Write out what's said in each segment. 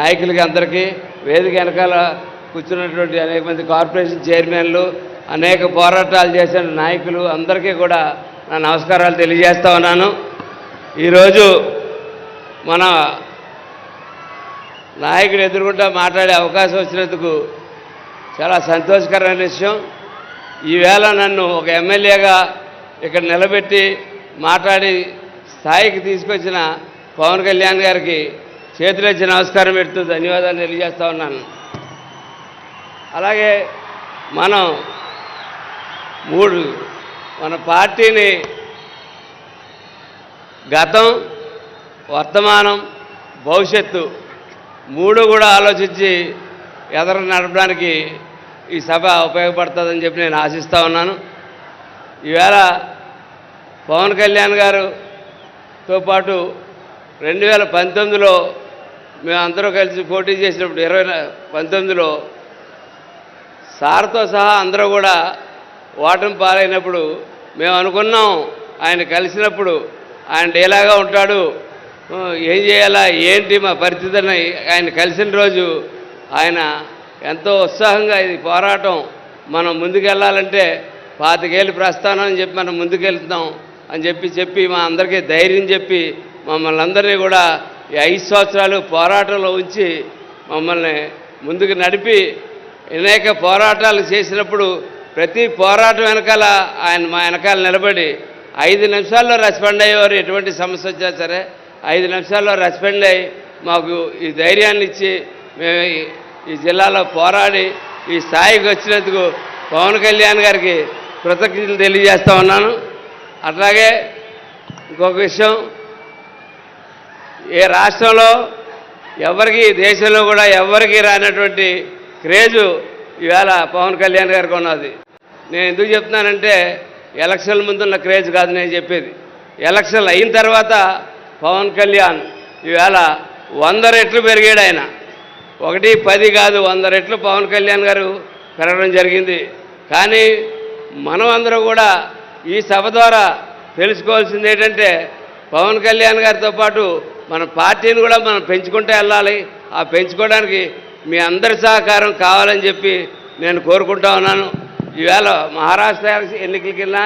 నాయకులకి అందరికీ వేదిక వెనకాల కూర్చున్నటువంటి అనేక మంది కార్పొరేషన్ చైర్మన్లు అనేక పోరాటాలు చేసిన నాయకులు అందరికీ కూడా నా నమస్కారాలు తెలియజేస్తా ఉన్నాను. ఈరోజు మన నాయకుడు ఎదురుకుంటా మాట్లాడే అవకాశం వచ్చినందుకు చాలా సంతోషకరమైన విషయం. ఈవేళ నన్ను ఒక ఎమ్మెల్యేగా ఇక్కడ నిలబెట్టి మాట్లాడి స్థాయికి తీసుకొచ్చిన పవన్ కళ్యాణ్ గారికి చేతులెచ్చి నమస్కారం పెడుతూ ధన్యవాదాలు తెలియజేస్తూ ఉన్నాను. అలాగే మనం మూడు మన పార్టీని గతం వర్తమానం భవిష్యత్తు మూడు కూడా ఆలోచించి ఎదర నడపడానికి ఈ సభ ఉపయోగపడుతుందని చెప్పి నేను ఆశిస్తూ ఉన్నాను. ఈవేళ పవన్ కళ్యాణ్ గారుతో పాటు రెండు వేల పంతొమ్మిదిలో మేమందరూ కలిసి పోటీ చేసినప్పుడు ఇరవై పంతొమ్మిదిలో సార్తో సహా అందరూ కూడా ఓటమి పాలైనప్పుడు మేము అనుకున్నాం ఆయన కలిసినప్పుడు ఆయన ఎలాగా ఉంటాడు. ఏం చేయాలా? ఏంటి మా పరిస్థితి అని ఆయన కలిసిన రోజు ఆయన ఎంతో ఉత్సాహంగా ఇది పోరాటం. మనం ముందుకెళ్ళాలంటే పాతికేళ్ళు ప్రస్థానం అని చెప్పి మనం ముందుకెళ్తున్నాం అని చెప్పి చెప్పి మా అందరికీ ధైర్యం చెప్పి మమ్మల్ని అందరినీ కూడా ఈ ఐదు సంవత్సరాలు పోరాటంలో ఉంచి మమ్మల్ని ముందుకు నడిపి అనేక పోరాటాలు చేసినప్పుడు ప్రతి పోరాటం వెనకాల ఆయన మా వెనకాల నిలబడి ఐదు నిమిషాల్లో రెస్పాండ్ అయ్యేవారు ఎటువంటి సమస్య వచ్చినా సరే ఐదు నిమిషాల్లో రెస్పాండ్ అయ్యి మాకు ఈ ధైర్యాన్ని ఇచ్చి మేము ఈ- ఈ జిల్లాలో పోరాడి ఈ స్థాయికి వచ్చినందుకు పవన్ కళ్యాణ్ గారికి కృతజ్ఞతలు తెలియజేస్తా ఉన్నాను. అట్లాగే ఇంకొక విషయం ఏ రాష్ట్రంలో ఎవరికి దేశంలో కూడా ఎవరికి రానటువంటి క్రేజు ఇవాళ పవన్ కళ్యాణ్ గారికి ఉన్నది. నేను ఎందుకు చెప్తున్నానంటే ఎలక్షన్ల ముందున్న క్రేజ్ కాదు నేను చెప్పేది. ఎలక్షన్లు అయిన తర్వాత పవన్ కళ్యాణ్ ఇవాళ వంద రెట్లు పెరిగాడు ఆయన. ఒకటి పది కాదు వంద రెట్లు పవన్ కళ్యాణ్ గారు పెరగడం జరిగింది. కానీ మనం అందరూ కూడా ఈ సభ ద్వారా తెలుసుకోవాల్సింది ఏంటంటే పవన్ కళ్యాణ్ గారితో పాటు మన పార్టీని కూడా మనం పెంచుకుంటూ వెళ్ళాలి. ఆ పెంచుకోవడానికి మీ అందరి సహకారం కావాలని చెప్పి నేను కోరుకుంటా ఉన్నాను. ఈవేళ మహారాష్ట్ర ఎన్నికలకి వెళ్ళినా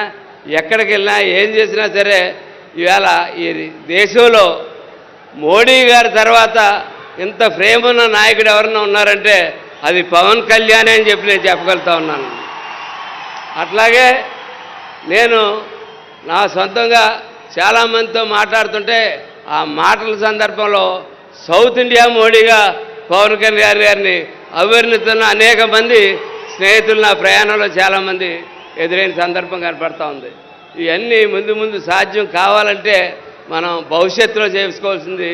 ఎక్కడికి వెళ్ళినా ఏం చేసినా సరే ఈవేళ ఈ దేశంలో మోడీ గారి తర్వాత ఇంత ప్రేమ ఉన్న నాయకుడు ఎవరన్నా ఉన్నారంటే అది పవన్ కళ్యాణ్ అని చెప్పి నేను చెప్పగలుగుతా ఉన్నాను. అట్లాగే నేను నా సొంతంగా చాలామందితో మాట్లాడుతుంటే ఆ మాటల సందర్భంలో సౌత్ ఇండియా మోడీగా పవన్ కళ్యాణ్ గారిని అభివర్ణిస్తున్న అనేక మంది స్నేహితులు నా ప్రయాణంలో చాలామంది ఎదురైన సందర్భం కనపడతా ఉంది. ఇవన్నీ ముందు ముందు సాధ్యం కావాలంటే మనం భవిష్యత్తులో చేసుకోవాల్సింది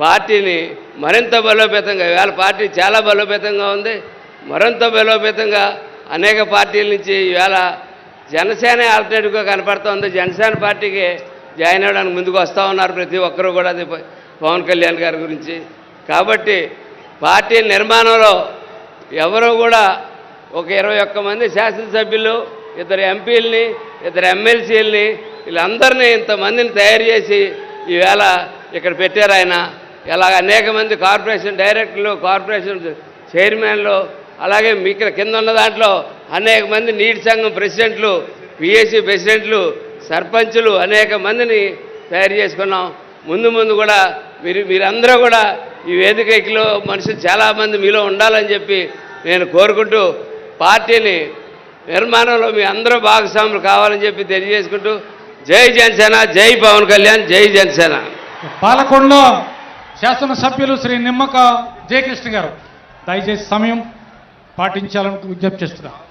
పార్టీని మరింత బలోపేతంగా ఇవాళ పార్టీ చాలా బలోపేతంగా ఉంది. మరింత బలోపేతంగా అనేక పార్టీల నుంచి ఇవాళ జనసేన ఆల్టర్నేటివ్గా కనపడుతుంది జనసేన పార్టీకి జాయిన్ అవ్వడానికి ముందుకు వస్తూ ఉన్నారు ప్రతి ఒక్కరూ కూడా అది పవన్ కళ్యాణ్ గారి గురించి. కాబట్టి పార్టీ నిర్మాణంలో ఎవరు కూడా ఒక ఇరవై ఒక్క మంది శాసనసభ్యులు ఇద్దరు ఎంపీలని ఇద్దరు ఎమ్మెల్సీలని వీళ్ళందరినీ ఇంతమందిని తయారు చేసి ఈవేళ ఇక్కడ పెట్టారు ఆయన. ఇలాగ అనేక మంది కార్పొరేషన్ డైరెక్టర్లు కార్పొరేషన్ చైర్మన్లు అలాగే మీ ఇక్కడ కింద ఉన్న దాంట్లో అనేక మంది నీటి సంఘం ప్రెసిడెంట్లు పిఎస్సి ప్రెసిడెంట్లు సర్పంచులు అనేక మందిని తయారు చేసుకున్నాం. ముందు ముందు కూడా మీరు మీరందరూ కూడా ఈ వేదికలో మనుషులు చాలామంది మీలో ఉండాలని చెప్పి నేను కోరుకుంటూ పార్టీని నిర్మాణంలో మీ అందరూ భాగస్వాములు కావాలని చెప్పి తెలియజేసుకుంటూ జై జనసేన జై పవన్ కళ్యాణ్ జై జనసేన. పాలకొండలో శాసనసభ్యులు శ్రీ నిమ్మక జయకృష్ణ గారు. దయచేసి సమయం పాటించాలని విజ్ఞప్తి చేస్తున్నారు